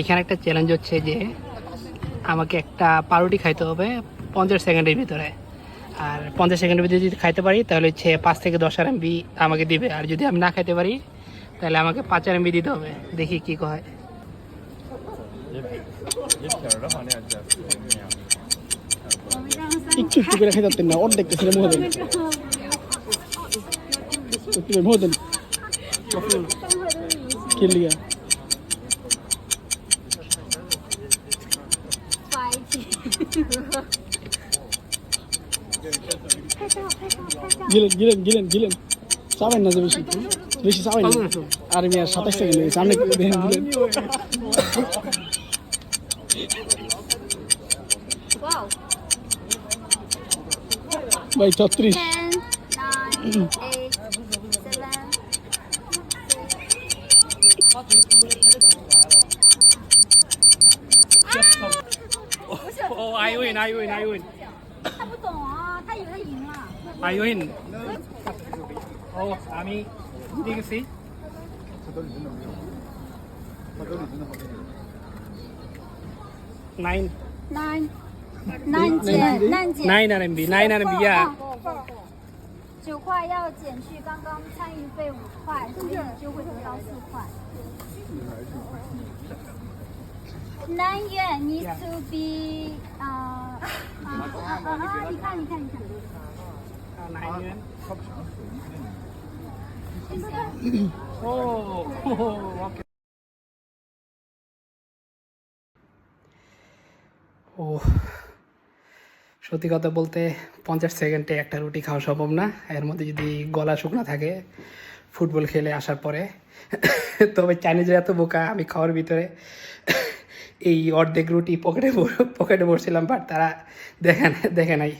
এখানে একটা চ্যালেঞ্জ হচ্ছে যে আমাকে একটা পাউরুটি খাইতে হবে পঞ্চাশ সেকেন্ডের ভিতরে। আর পঞ্চাশ সেকেন্ডের ভিতরে যদি খাইতে পারি, তাহলে হচ্ছে পাঁচ থেকে দশ আর এমবি আমাকে দিবে। আর যদি আমি না খাইতে পারি, তাহলে আমাকে পাঁচ আর এমবি দিতে হবে। দেখি কি না, অর্ধেক খেলিয়া। গিলেন গিলেন গিলেন গিলেন। চাবেন না যে বেশি বেশি চাবেন না। আর আর সাতাশ সেকেন্ড লেগেছে আপনি দেখেন গিলেন? ভাই ছত্রিশ। Ten, nine, 哦，I win I win I win。他不懂啊，他以为赢了。I win。哦，阿咪，第一个 C。他兜里真的没有，他兜里真的好像有。Nine。Nine。Nine 减 Nine Nine 减 Nine 减 B 啊。九块要减去刚刚餐饮费五块，所以就会得到四块。Nine yuan needs to be 啊啊啊啊啊！你看，你看，你看。 nine yen ও ওকে ও সত্যি কথা বলতে পঞ্চাশ সেকেন্ডে একটা রুটি খাওয়া সম্ভব না এর মধ্যে যদি গলা শুকনো থাকে ফুটবল খেলে আসার পরে তবে চাইনিজরা এত বোকা আমি খাওয়ার ভিতরে এই অর্ধেক রুটি পকেটে পকেটে বসছিলাম বাট তারা দেখে না- দেখে নাই।